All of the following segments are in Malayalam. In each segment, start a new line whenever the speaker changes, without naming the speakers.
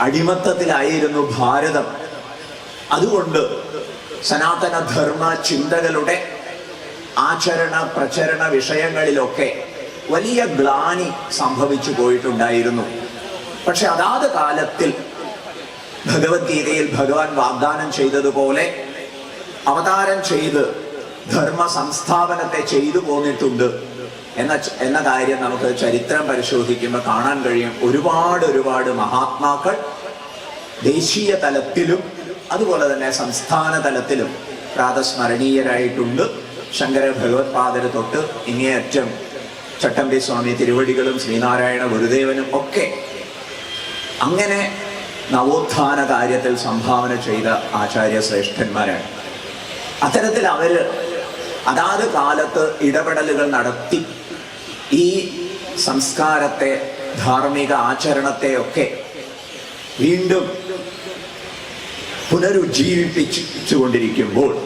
അടിമത്തത്തിലായിരുന്നു ഭാരതം. അതുകൊണ്ട് സനാതന ധർമ്മ ചിന്തകളുടെ ആചരണ പ്രചരണ വിഷയങ്ങളിലൊക്കെ വലിയ ഗ്ലാനി സംഭവിച്ചു പോയിട്ടുണ്ടായിരുന്നു. പക്ഷെ അതാത് കാലത്തിൽ ഭഗവത്ഗീതയിൽ ഭഗവാൻ വാഗ്ദാനം ചെയ്തതുപോലെ അവതാരം ചെയ്ത് ധർമ്മ സംസ്ഥാപനത്തെ ചെയ്തു പോന്നിട്ടുണ്ട് എന്ന എന്ന കാര്യം നമുക്ക് ചരിത്രം പരിശോധിക്കുമ്പോൾ കാണാൻ കഴിയും. ഒരുപാട് ഒരുപാട് മഹാത്മാക്കൾ ദേശീയ തലത്തിലും അതുപോലെ തന്നെ സംസ്ഥാന തലത്തിലും പ്രാതസ്മരണീയരായിട്ടുണ്ട്. ശങ്കര ഭഗവത്പാദര് തൊട്ട് ഇങ്ങേയറ്റം ചട്ടമ്പി സ്വാമി തിരുവടികളും ശ്രീനാരായണ ഗുരുദേവനും ഒക്കെ അങ്ങനെ നവോത്ഥാന കാര്യത്തിൽ സംഭാവന ചെയ്ത ആചാര്യ ശ്രേഷ്ഠന്മാരാണ് അത്തരത്തിൽ അവർ അതാത് കാലത്ത് ഇടപെടലുകൾ നടത്തി ഈ സംസ്കാരത്തെ ധാർമ്മിക ആചരണത്തെ വീണ്ടും പുനരുജ്ജീവിപ്പിച്ചുകൊണ്ടിരിക്കുമ്പോൾ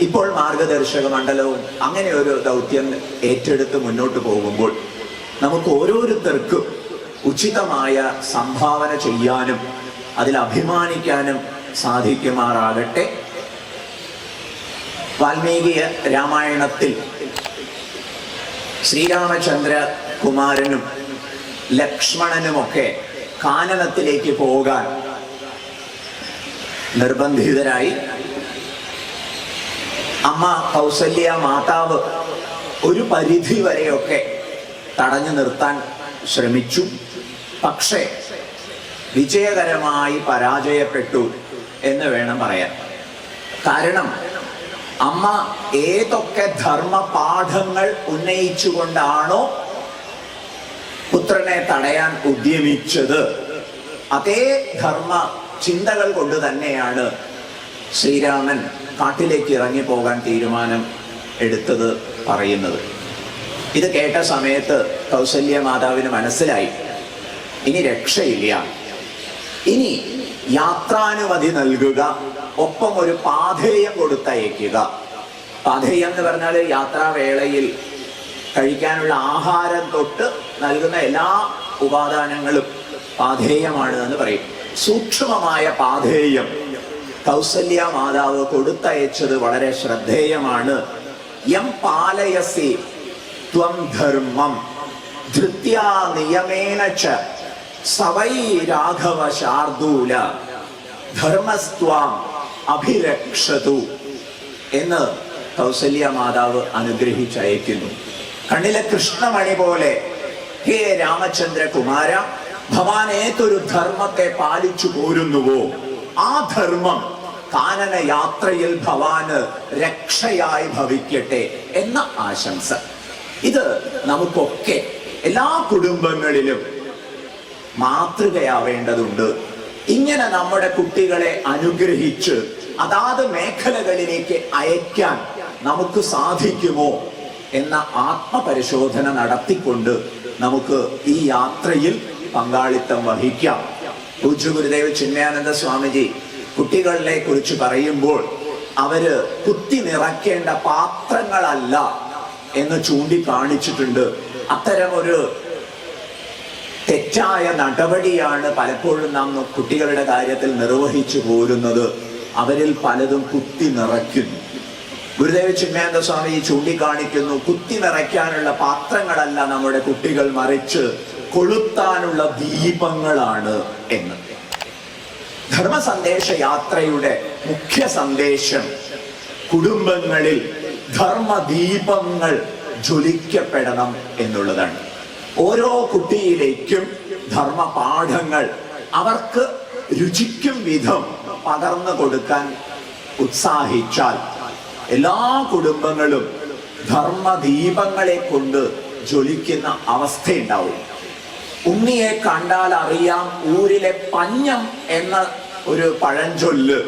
ഇപ്പോൾ മാർഗദർശക മണ്ഡലവും അങ്ങനെ ഒരു ദൗത്യം ഏറ്റെടുത്ത് മുന്നോട്ട് പോകുമ്പോൾ നമുക്ക് ഓരോരുത്തർക്കും ഉചിതമായ സംഭാവന ചെയ്യാനും അതിൽ അഭിമാനിക്കാനും സാധിക്കുമാറാകട്ടെ. വാൽമീകി രാമായണത്തിൽ ശ്രീരാമചന്ദ്ര കുമാരനും ലക്ഷ്മണനുമൊക്കെ കാനനത്തിലേക്ക് പോകാൻ നിർബന്ധിതരായി. അമ്മ കൗസല്യ മാതാവ് ഒരു പരിധി വരെയൊക്കെ തടഞ്ഞു നിർത്താൻ ശ്രമിച്ചു. പക്ഷേ വിജയകരമായി പരാജയപ്പെട്ടു എന്ന് വേണം പറയാൻ. കാരണം അമ്മ ഏതൊക്കെ ധർമ്മ പാഠങ്ങൾ ഉന്നയിച്ചുകൊണ്ടാണോ പുത്രനെ തടയാൻ ഉദ്യമിച്ചത്. അതേ ധർമ്മ ചിന്തകൾ കൊണ്ട് തന്നെയാണ് ശ്രീരാമൻ കാട്ടിലേക്ക് ഇറങ്ങി പോകാൻ തീരുമാനം എടുത്തത് പറയുന്നത്. ഇത് കേട്ട സമയത്ത് കൗസല്യ മാതാവിന് മനസ്സിലായി. ഇനി രക്ഷയില്ല. ഇനി യാത്രാനുമതി നൽകുക ഒപ്പം ഒരു പാധേയം കൊടുത്തയക്കുക പാധേയം എന്ന് പറഞ്ഞാൽ യാത്രാവേളയിൽ കഴിക്കാനുള്ള ആഹാരം തൊട്ട് നൽകുന്ന എല്ലാ ഉപാദാനങ്ങളും പാധേയമാണ് എന്ന് പറയും. സൂക്ഷ്മമായ പാധേയം കൗസല്യ മാതാവ് കൊടുത്തയച്ചത് വളരെ ശ്രദ്ധേയമാണ്. യം പാലയസി ത്വം ധർമ്മം ധൃത്യാ നിയമേന ച സവൈ രാഘവ ശാർദൂല ധർമ്മസ്ത്വാം അഭിരക്ഷതു എന്ന് കൗസല്യ മാതാവ് അനുഗ്രഹിച്ചയക്കുന്നു. കണ്ണിലെ കൃഷ്ണമണി പോലെ ഹേ രാമചന്ദ്ര കുമാര ഭവാൻ ഏതൊരു ധർമ്മത്തെ പാലിച്ചു പോരുന്നുവോ? ആ ധർമ്മം കാനന യാത്രയിൽ ഭവാന് രക്ഷയായി ഭവിക്കട്ടെ എന്ന ആശംസ. ഇത് നമുക്കൊക്കെ എല്ലാ കുടുംബങ്ങളിലും മാതൃകയാവേണ്ടതുണ്ട്. ഇങ്ങനെ നമ്മുടെ കുട്ടികളെ അനുഗ്രഹിച്ച് അതാത് മേഖലകളിലേക്ക് അയക്കാൻ നമുക്ക് സാധിക്കുമോ എന്ന ആത്മപരിശോധന നടത്തിക്കൊണ്ട് നമുക്ക് ഈ യാത്രയിൽ പങ്കാളിത്തം വഹിക്കാം. പൂജ്യ ഗുരുദേവ് ചിന്മയാനന്ദ സ്വാമിജി കുട്ടികളെ കുറിച്ച് പറയുമ്പോൾ അവർ കുത്തി നിറയ്ക്കേണ്ട പാത്രങ്ങളല്ല എന്ന് ചൂണ്ടിക്കാണിച്ചിട്ടുണ്ട്. അത്തരം ഒരു തെറ്റായ നടപടിയാണ് പലപ്പോഴും നാം കുട്ടികളുടെ കാര്യത്തിൽ നിർവഹിച്ചു പോരുന്നത്. അവരിൽ പലതും കുത്തി നിറയ്ക്കുന്നു. ഗുരുദേവ ചിന്മയാനന്ദ സ്വാമി ചൂണ്ടിക്കാണിക്കുന്നു. കുത്തി നിറയ്ക്കാനുള്ള പാത്രങ്ങളല്ല നമ്മുടെ കുട്ടികൾ മറിച്ച് കൊളുത്താനുള്ള ദീപങ്ങളാണ് എന്ന്. ധർമ്മ സന്ദേശ യാത്രയുടെ മുഖ്യ സന്ദേശം കുടുംബങ്ങളിൽ ധർമ്മ ദീപങ്ങൾ ജ്വലിക്കപ്പെടണം എന്നുള്ളതാണ്. ഓരോ കുട്ടിയിലേക്കും ധർമ്മ പാഠങ്ങൾ അവർക്ക് രുചിക്കും വിധം പകർന്നു കൊടുക്കാൻ ഉത്സാഹിച്ചാൽ എല്ലാ കുടുംബങ്ങളും ധർമ്മദീപങ്ങളെ കൊണ്ട് ജ്വലിക്കുന്ന അവസ്ഥയുണ്ടാവും. ഉണ്ണിയെ കണ്ടാൽ അറിയാം ഊരിലെ പഞ്ഞം എന്ന ഒരു പഴഞ്ചൊല്ല്.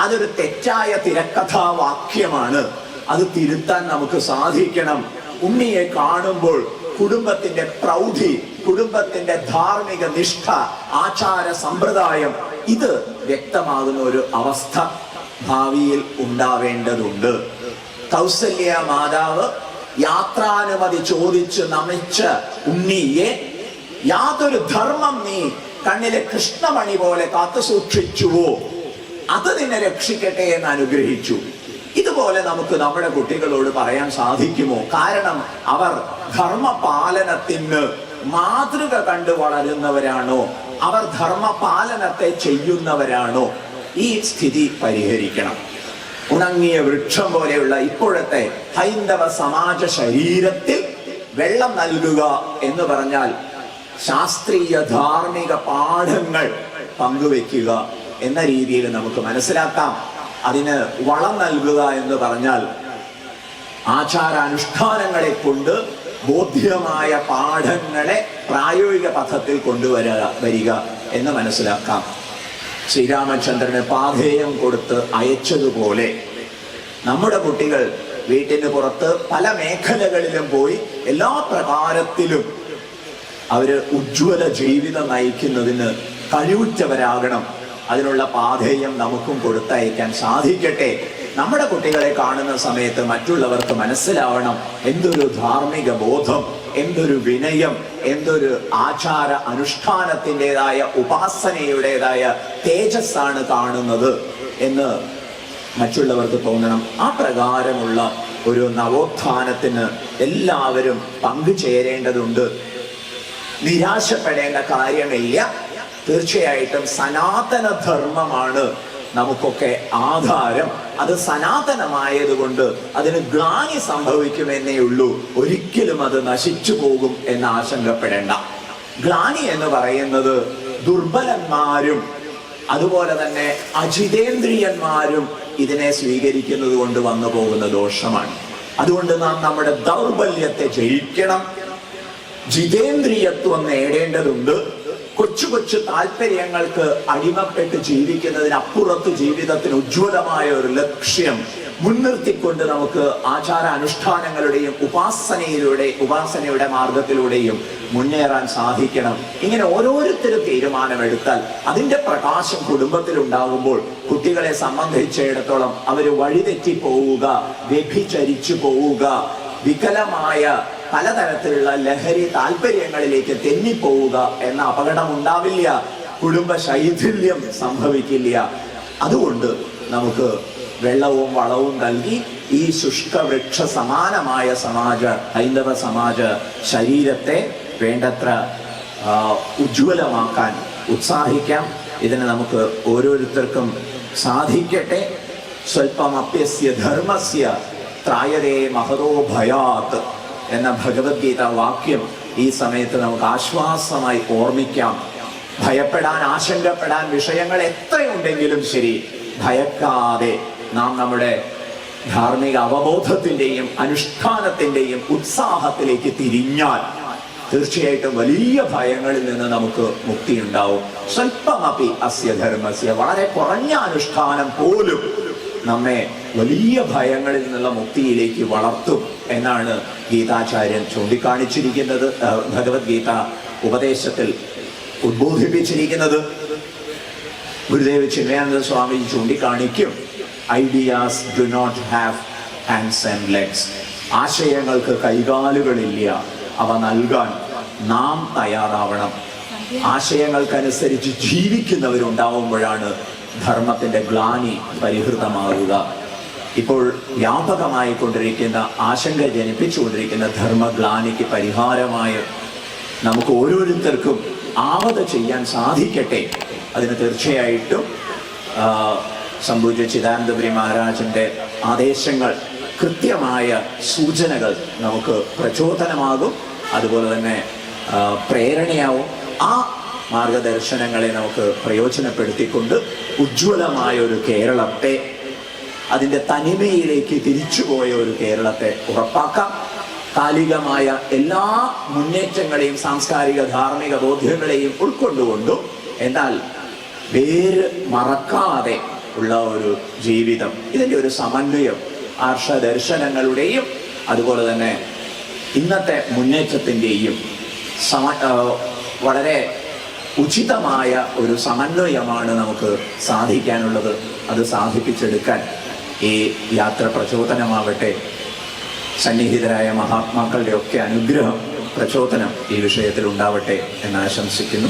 അതൊരു തെറ്റായ തിരക്കഥാവാക്യമാണ്. അത് തിരുത്താൻ നമുക്ക് സാധിക്കണം. ഉണ്ണിയെ കാണുമ്പോൾ കുടുംബത്തിന്റെ പ്രൗഢി കുടുംബത്തിന്റെ ധാർമ്മിക നിഷ്ഠ ആചാര സമ്പ്രദായം ഇത് വ്യക്തമാകുന്ന ഒരു അവസ്ഥ. ഭാവിയിൽ ഉണ്ടാവേണ്ടതുണ്ട്. കൗസല്യ മാതാവ് യാത്രാനുമതി ചോദിച്ച് നമിച്ച ഉണ്ണിയെ യാതൊരു ധർമ്മം നീ കണ്ണിലെ കൃഷ്ണമണി പോലെ കാത്തു സൂക്ഷിച്ചുവോ? അത് നിന്നെ രക്ഷിക്കട്ടെ എന്ന് അനുഗ്രഹിച്ചു. ഇതുപോലെ നമുക്ക് നമ്മുടെ കുട്ടികളോട് പറയാൻ സാധിക്കുമോ? കാരണം അവർ ധർമ്മപാലനത്തിന് മാതൃക കണ്ടു വളരുന്നവരാണോ? അവർ ധർമ്മപാലനത്തെ ചെയ്യുന്നവരാണോ? ഈ സ്ഥിതി പരിഹരിക്കണം. ഉണങ്ങിയ വൃക്ഷം പോലെയുള്ള ഇപ്പോഴത്തെ ഹൈന്ദവ സമാജ ശരീരത്തിൽ വെള്ളം നൽകുക എന്ന് പറഞ്ഞാൽ ശാസ്ത്രീയ ധാർമ്മിക പാഠങ്ങൾ പങ്കുവെക്കുക എന്ന രീതിയിൽ നമുക്ക് മനസ്സിലാക്കാം. അതിന് വളം നൽകുക എന്ന് പറഞ്ഞാൽ ആചാരാനുഷ്ഠാനങ്ങളെ കൊണ്ട് ബോധ്യമായ പാഠങ്ങളെ പ്രായോഗിക പഥത്തിൽ കൊണ്ടുവരിക വരിക എന്ന് മനസ്സിലാക്കാം. ശ്രീരാമചന്ദ്രന് പാധേയം കൊടുത്ത് അയച്ചതുപോലെ നമ്മുടെ കുട്ടികൾ വീട്ടിന് പുറത്ത് പല മേഖലകളിലും പോയി എല്ലാ പ്രകാരത്തിലും അവർ ഉജ്ജ്വല ജീവിതം നയിക്കുന്നതിന് കഴിവുറ്റവരാകണം. അതിനുള്ള പാധേയം നമുക്കും കൊടുത്തയക്കാൻ സാധിക്കട്ടെ. നമ്മുടെ കുട്ടികളെ കാണുന്ന സമയത്ത് മറ്റുള്ളവർക്ക് മനസ്സിലാവണം എന്തൊരു ധാർമ്മിക ബോധം എന്തൊരു വിനയം എന്തൊരു ആചാര അനുഷ്ഠാനത്തിന്റെതായ ഉപാസനയുടേതായ തേജസ്സാണ് കാണുന്നത് എന്ന് മറ്റുള്ളവർക്ക് തോന്നണം. ആ പ്രകാരമുള്ള ഒരു നവോത്ഥാനത്തിന് എല്ലാവരും പങ്കുചേരേണ്ടതുണ്ട്. നിരാശപ്പെടേണ്ട കാര്യമില്ല. തീർച്ചയായിട്ടും സനാതന ധർമ്മമാണ് നമുക്കൊക്കെ ആധാരം. അത് സനാതനമായതുകൊണ്ട് അതിന് ഗ്ലാനി സംഭവിക്കുമെന്നേ ഉള്ളൂ ഒരിക്കലും അത് നശിച്ചു പോകും എന്ന് ആശങ്കപ്പെടേണ്ട. ഗ്ലാനി എന്ന് പറയുന്നത് ദുർബലന്മാരും അതുപോലെ തന്നെ അജിതേന്ദ്രിയന്മാരും ഇതിനെ സ്വീകരിക്കുന്നത് കൊണ്ട് വന്നു പോകുന്ന ദോഷമാണ്. അതുകൊണ്ട് നാം നമ്മുടെ ദൗർബല്യത്തെ ജയിക്കണം. ജിതേന്ദ്രിയത്വം നേടേണ്ടതുണ്ട്. കൊച്ചു കൊച്ചു താല്പര്യങ്ങൾക്ക് അടിമപ്പെട്ട് ജീവിക്കുന്നതിനപ്പുറത്ത് ജീവിതത്തിന് ഉജ്ജ്വലമായ ഒരു ലക്ഷ്യം മുൻനിർത്തിക്കൊണ്ട് നമുക്ക് ആചാര അനുഷ്ഠാനങ്ങളുടെയും ഉപാസനയിലൂടെ ഉപാസനയുടെ മാർഗത്തിലൂടെയും മുന്നേറാൻ സാധിക്കണം. ഇങ്ങനെ ഓരോരുത്തരും തീരുമാനമെടുത്താൽ അതിന്റെ പ്രകാശം കുടുംബത്തിൽ ഉണ്ടാകുമ്പോൾ കുട്ടികളെ സംബന്ധിച്ചിടത്തോളം അവർ വഴിതെറ്റി പോവുക വ്യഭിചരിച്ചു പോവുക വികലമായ പലതരത്തിലുള്ള ലഹരി താല്പര്യങ്ങളിലേക്ക് തെന്നിപ്പോവുക എന്ന അപകടം ഉണ്ടാവില്ല കുടുംബ ശൈഥില്യം സംഭവിക്കില്ല. അതുകൊണ്ട് നമുക്ക് വെള്ളവും വളവും നൽകി ഈ ശുഷ്കവൃക്ഷ സമാനമായ സമാജ ഹൈന്ദവ സമാജ ശരീരത്തെ വേണ്ടത്ര ഉജ്ജ്വലമാക്കാൻ ഉത്സാഹിക്കാം. ഇതിന് നമുക്ക് ഓരോരുത്തർക്കും സാധിക്കട്ടെ. സ്വൽപ്പമപ്യസ്യ ധർമ്മസ്യ ത്രായതേ മഹതോ ഭയാത്. എന്ന ഭഗവത്ഗീത വാക്യം ഈ സമയത്ത് നമുക്ക് ആശ്വാസമായി ഓർമ്മിക്കാം. ഭയപ്പെടാൻ ആശങ്കപ്പെടാൻ വിഷയങ്ങൾ എത്രയുണ്ടെങ്കിലും ശരി ഭയക്കാതെ നാം നമ്മുടെ ധാർമ്മിക അവബോധത്തിന്റെയും അനുഷ്ഠാനത്തിന്റെയും ഉത്സാഹത്തിലേക്ക് തിരിഞ്ഞാൽ തീർച്ചയായിട്ടും വലിയ ഭയങ്ങളിൽ നിന്ന് നമുക്ക് മുക്തി ഉണ്ടാവും സ്വല്പമപി അസ്യ ധർമ്മസ്യ വളരെ കുറഞ്ഞ അനുഷ്ഠാനം പോലും നമ്മെ വലിയ ഭയങ്ങളിൽ നിന്നുള്ള മുക്തിയിലേക്ക് വളർത്തും എന്നാണ് ഗീതാചാര്യൻ ചൂണ്ടിക്കാണിച്ചിരിക്കുന്നത് ഭഗവത്ഗീത ഉപദേശത്തിൽ ഉദ്ബോധിപ്പിച്ചിരിക്കുന്നത്. Gurudev Chinmayananda Swami ചൂണ്ടിക്കാണിക്കും ideas do not have hands and legs ആശയങ്ങൾക്ക് കൈകാലുകളില്ല. അവ നൽകാൻ നാം തയ്യാറാവണം. ആശയങ്ങൾക്കനുസരിച്ച് ജീവിക്കുന്നവരുണ്ടാവുമ്പോഴാണ് ധർമ്മത്തിന്റെ ഗ്ലാനി പരിഹൃതമാകുക ഇപ്പോൾ വ്യാപകമായി കൊണ്ടിരിക്കുന്ന ആശങ്ക ജനിപ്പിച്ചുകൊണ്ടിരിക്കുന്ന ധർമ്മഗ്ലാനിക്ക് പരിഹാരമായി നമുക്ക് ഓരോരുത്തർക്കും ആവത ചെയ്യാൻ സാധിക്കട്ടെ. അതിന് തീർച്ചയായിട്ടും സംഭവിച്ച ചിദാനന്ദപുരി മഹാരാജന്റെ ആദേശങ്ങൾ കൃത്യമായ സൂചനകൾ നമുക്ക് പ്രചോദനമാകും. അതുപോലെ തന്നെ പ്രേരണയാവും. ആ മാർഗദർശനങ്ങളെ നമുക്ക് പ്രയോജനപ്പെടുത്തിക്കൊണ്ട് ഉജ്ജ്വലമായ ഒരു കേരളത്തെ അതിന്റെ തനിമയിലേക്ക് തിരിച്ചുപോയ ഒരു കേരളത്തെ ഉറപ്പാക്കാം. കാലികമായ എല്ലാ മുന്നേറ്റങ്ങളെയും സാംസ്കാരിക ധാർമ്മിക ബോധ്യങ്ങളെയും ഉൾക്കൊണ്ടുകൊണ്ടും എന്നാൽ വേര് മറക്കാതെ ഉള്ള ഒരു ജീവിതം ഇതിന്റെ ഒരു സമന്വയം ആർഷദർശനങ്ങളുടെയും അതുപോലെ തന്നെ ഇന്നത്തെ മുന്നേറ്റത്തിന്റെയും സമ വളരെ ഉചിതമായ ഒരു സമന്വയമാണ് നമുക്ക് സാധിക്കാനുള്ളത്. അത് സാധിപ്പിച്ചെടുക്കാൻ ഈ യാത്ര പ്രചോദനമാവട്ടെ. സന്നിഹിതരായ മഹാത്മാക്കളുടെ ഒക്കെ അനുഗ്രഹം പ്രചോദനം ഈ വിഷയത്തിൽ ഉണ്ടാവട്ടെ എന്ന് ആശംസിക്കുന്നു.